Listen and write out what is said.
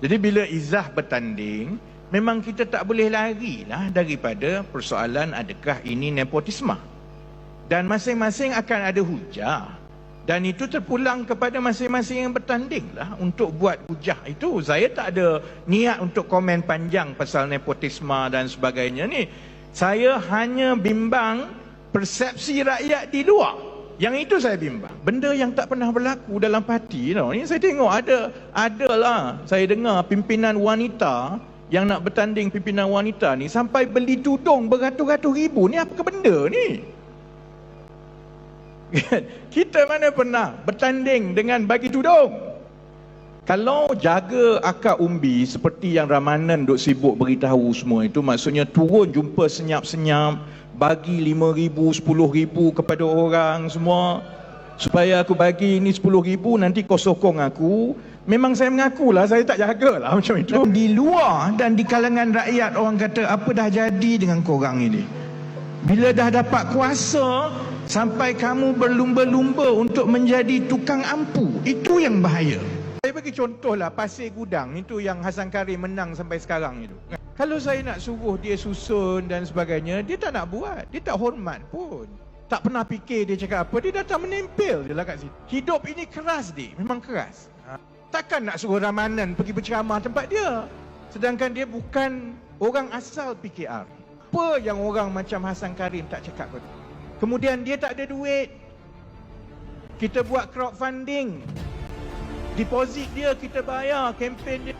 Jadi bila Izzah bertanding, memang kita tak boleh lari lah daripada persoalan adakah ini nepotisme. Dan masing-masing akan ada hujah. Dan itu terpulang kepada masing-masing yang bertanding lah untuk buat hujah itu. Saya tak ada niat untuk komen panjang pasal nepotisme dan sebagainya ni. Saya hanya bimbang persepsi rakyat di luar. Yang itu saya bimbang. Benda yang tak pernah berlaku dalam parti tau. Ni saya tengok ada adalah saya dengar pimpinan wanita yang nak bertanding pimpinan wanita ni sampai beli tudung beratus-ratus ribu. Ni apa ke benda ni? Kita mana pernah bertanding dengan bagi tudung? Kalau jaga akar umbi seperti yang Ramanan duk sibuk beritahu semua itu maksudnya turun jumpa senyap-senyap bagi lima ribu, sepuluh ribu kepada orang semua supaya aku bagi ini sepuluh ribu nanti kau sokong aku memang saya mengakulah saya tak jagalah macam itu Di luar dan di kalangan rakyat orang kata apa dah jadi dengan korang ini. Bila dah dapat kuasa sampai kamu berlumba-lumba untuk menjadi tukang ampu. Itu yang bahaya. Saya bagi contoh lah Pasir Gudang itu yang Hasan Karim menang sampai sekarang itu. Kalau saya nak suruh dia susun dan sebagainya, dia tak nak buat. Dia tak hormat pun. Tak pernah fikir dia cakap apa, dia datang menempel je lah kat situ. Hidup ini keras dia, memang keras. Takkan nak suruh Ramanan pergi berceramah tempat dia. Sedangkan dia bukan orang asal PKR. Apa yang orang macam Hasan Karim tak cakap pun. Kemudian dia tak ada duit. Kita buat crowdfunding. Deposit dia kita bayar, kempen dia.